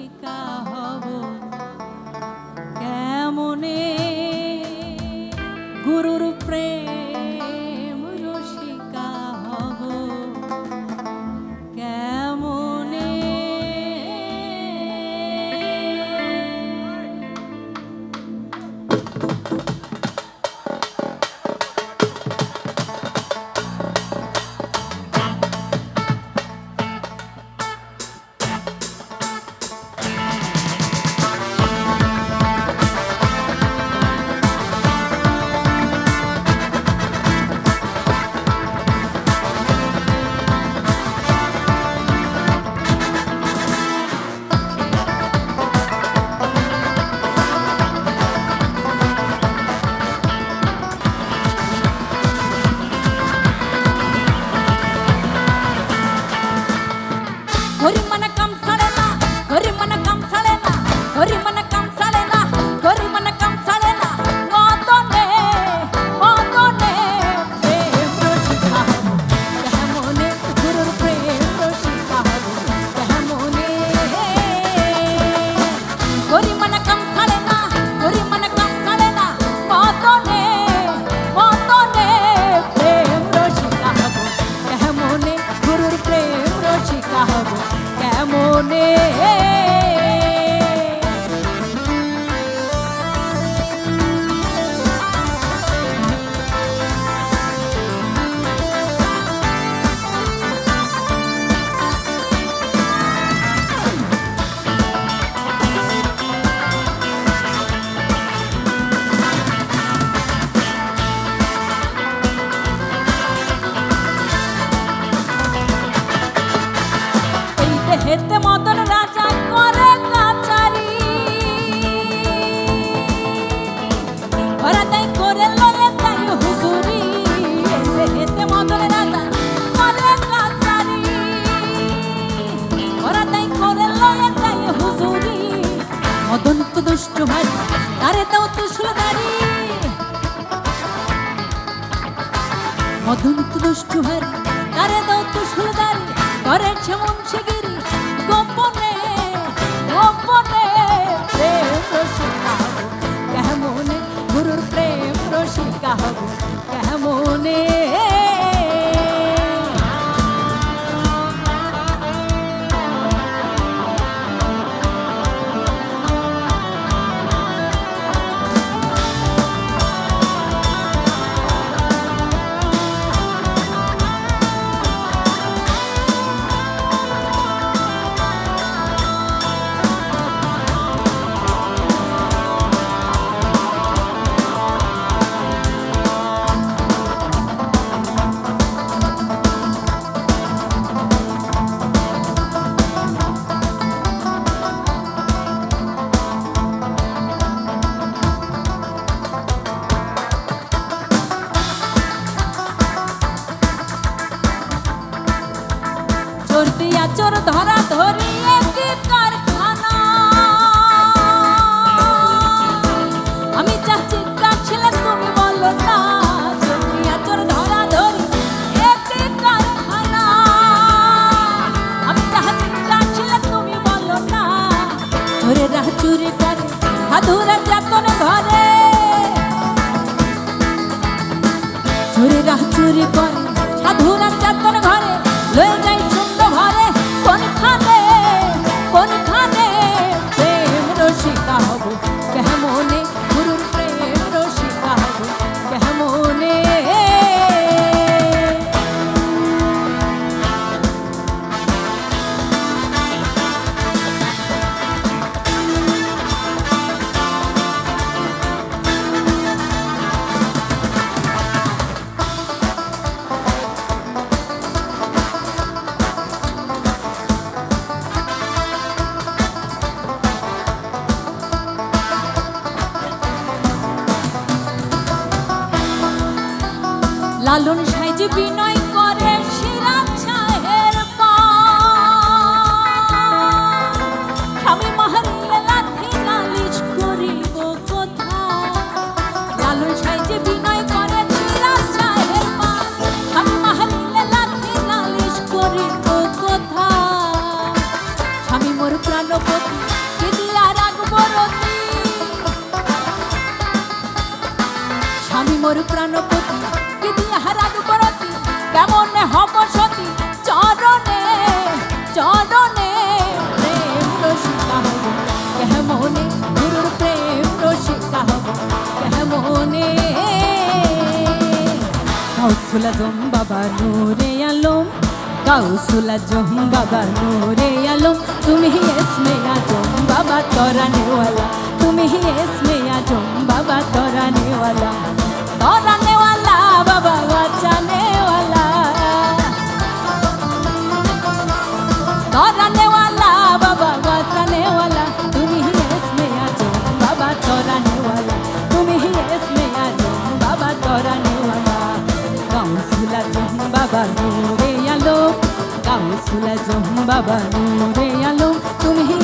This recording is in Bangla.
শিকা হব। এতে মতন রাজা করে কাচারি। ওরা তাই করে লয়ে তাই হুজুরি এতে মতন রাজা করে কাচারি। ওরা তাই করে লয়ে তাই হুজুরি, মদন তো দুষ্ট ভাই, তারে তাও তুষলদারি মদন তো দুষ্ট ভাই, তারে তাও তুষলদারি করে ছেমন সে চোর দিয়া চোর ধরা ধরি একটি কারখানা? আমি চাচ্ছি ছিলেন তুমি বলো না চোর দিয়া চোর লালন সাইজ বিনয় করে সিরাজ শাহের পান। স্বামী মাহারিলে লাথি নালিশ করিব কোথায়? লালন সাইজ বিনয় করে সিরাজ শাহের পান। স্বামী মাহারিলে লাথি নালিশ করিব কোথায়? স্বামী মোর প্রাণপতি, কে দিয়া রতি স্বামী মোর প্রাণপতি বিহারার পরতি কেমন হব সতী? চরণে চরণে প্রেম রসিকা হব। কেমনে গুরুর প্রেম রসিকা হব? কেমনে? কাউসুল জম বাবা নূরে আলম, কাউসুল বাবা নূরে আলম। তুমি এসমে আজম বাবা তোরা তুমি এসমে আজম বাবা তোরা নেওয়ালা ধরা নেওয়ালা বাবা গাছা নেওয়ালা তুমি হি এসমে আছো বাবা ধরা নেওয়ালা তুমি হি এসমে আছো বাবা ধরা নেওয়ালা কাউন্সিলা জম বাবা নূরে আলো কাউন্সিলা জম বাবা নূরে আলো তুমি হি